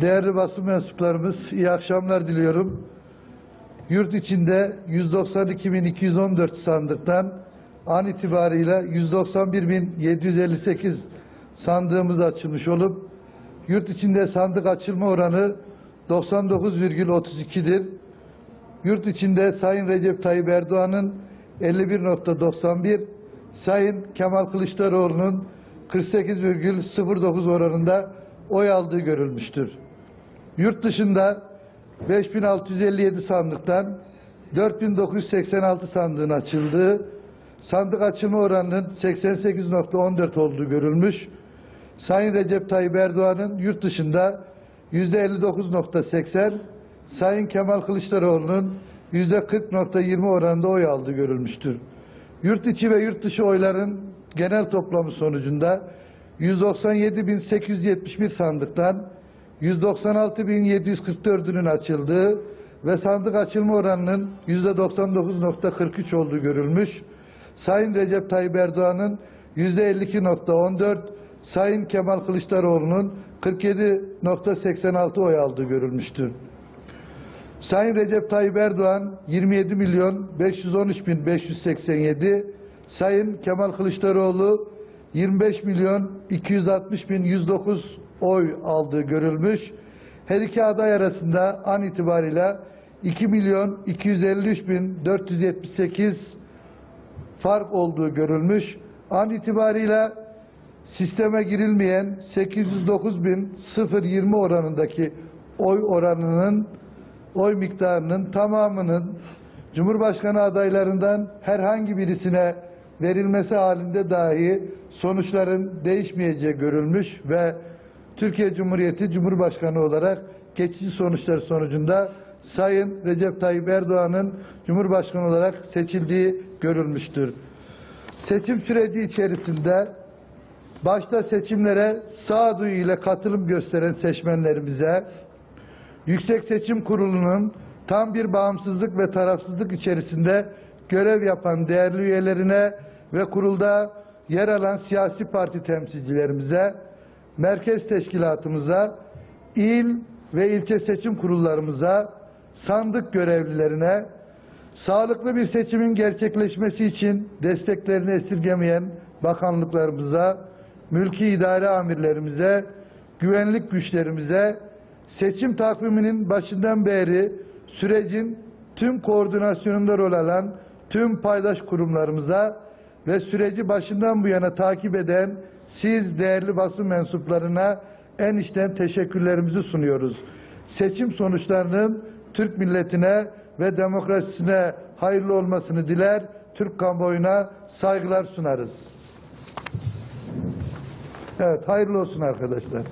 Değerli basın mensuplarımız, iyi akşamlar diliyorum. Yurt içinde 192.214 sandıktan an itibarıyla 191.758 sandığımız açılmış olup, yurt içinde sandık açılma oranı 99,32'dir. Yurt içinde Sayın Recep Tayyip Erdoğan'ın 51.91, Sayın Kemal Kılıçdaroğlu'nun 48,09 oranında oy aldığı görülmüştür. Yurt dışında 5657 sandıktan 4986 sandığın açıldığı, sandık açılma oranının 88.14 olduğu görülmüş. Sayın Recep Tayyip Erdoğan'ın yurt dışında %59.80, Sayın Kemal Kılıçdaroğlu'nun %40.20 oranında oy aldığı görülmüştür. Yurt içi ve yurt dışı oyların genel toplamı sonucunda 197.871 sandıktan 196.744'ünün açıldığı ve sandık açılma oranının %99.43 olduğu görülmüş. Sayın Recep Tayyip Erdoğan'ın %52.14, Sayın Kemal Kılıçdaroğlu'nun 47.86 oy aldığı görülmüştür. Sayın Recep Tayyip Erdoğan 27 milyon 513 bin 587, Sayın Kemal Kılıçdaroğlu 25 milyon 260 bin 109 oy aldığı görülmüş. Her iki aday arasında an itibariyle 2 milyon 253 bin 478 fark olduğu görülmüş. An itibariyle sisteme girilmeyen 809 bin 020 oranındaki oy oranının oy miktarının tamamının Cumhurbaşkanı adaylarından herhangi birisine verilmesi halinde dahi sonuçların değişmeyeceği görülmüş ve Türkiye Cumhuriyeti Cumhurbaşkanı olarak geçici sonuçlar sonucunda Sayın Recep Tayyip Erdoğan'ın Cumhurbaşkanı olarak seçildiği görülmüştür. Seçim süreci içerisinde başta seçimlere sağduyu ile katılım gösteren seçmenlerimize Yüksek Seçim Kurulu'nun tam bir bağımsızlık ve tarafsızlık içerisinde görev yapan değerli üyelerine ve kurulda yer alan siyasi parti temsilcilerimize, merkez teşkilatımıza, il ve ilçe seçim kurullarımıza, sandık görevlilerine, sağlıklı bir seçimin gerçekleşmesi için desteklerini esirgemeyen bakanlıklarımıza, mülki idare amirlerimize, güvenlik güçlerimize, seçim takviminin başından beri sürecin tüm koordinasyonunda rol alan tüm paydaş kurumlarımıza ve süreci başından bu yana takip eden siz değerli basın mensuplarına en içten teşekkürlerimizi sunuyoruz. Seçim sonuçlarının Türk milletine ve demokrasisine hayırlı olmasını diler, Türk kamuoyuna saygılar sunarız. Evet, hayırlı olsun arkadaşlar.